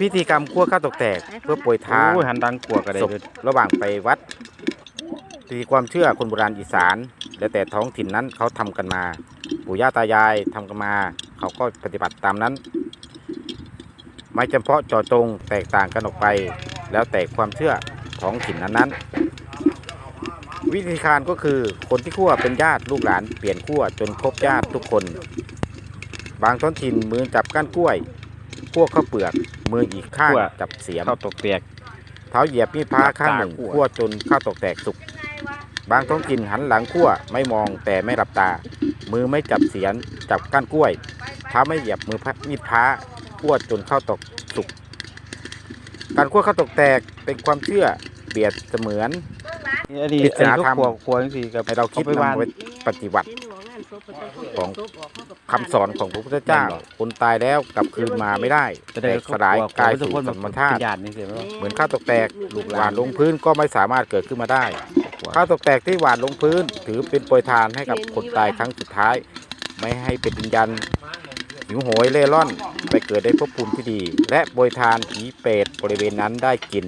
พิธีกรรมคั่วข้าวตกแตก เพื่อโปรยทานโอ้ยหันดังกลัวกันเลยศพระหว่างไปวัดมีความเชื่อคนโบราณอีสาน และแต่ท้องถิ่นนั้นเขาทำกันมา ปู่ย่าตายายทำกันมา เขาก็ปฏิบัติตามนั้น ไม่จำเพาะเจาะจงแตกต่างกันออกไป แล้วแต่ความเชื่อท้องถิ่นนั้นๆ วิธีการก็คือคนที่คั่วเป็นญาติลูกหลานเปลี่ยนคั่วจนครบญาติทุกคน บางท้องถิ่นมือจับก้านกล้วยคั่วข้าวเปลือก มืออีกข้างจับเสียมข้าวตกเปียกเท้าเหยียบมีดพระข้างหนึ่งคั่วคั่วจนข้าวตกแตกสุก บางท้องถิ่นหันหลังคั่วไม่มองแต่ไม่หลับตา มือไม่จับเสียนจับก้านกล้วยเท้าไม่เหยียบมือพระมีดพระคั่วจนข้าวตกสุก การคั่วข้าวตกแตกเป็นความเชื่อเปรียบเสมือน อันนี้ปริศอันนานี้ธรรมก็ครัวครัวจังซี่กับ ให้เราคิดอไปวานนำไปปฏิบัติของคำสอนของพระพุทธเจ้า คนตายแล้วกลับคืนมาไม่ได้จะแตได้กสลายกายทุสู่กคนสมามธาตุญาตินี่สิแม่นบ่เหมือนข้าวตกแตกลูกหวานลงพื้นก็ไม่สามารถเกิดขึ้นมาได้ข้าวตกแตกที่หวานลงพื้น ถือเป็นโปรยทานให้กับคนตายครั้งสุดท้าย ไม่ให้เป็นวิญญาณหิวโหยเล่ร่อน ไปเกิดในภพภูมิที่ดี และโปรยทานผีเปรตบริเวณนั้นได้กิน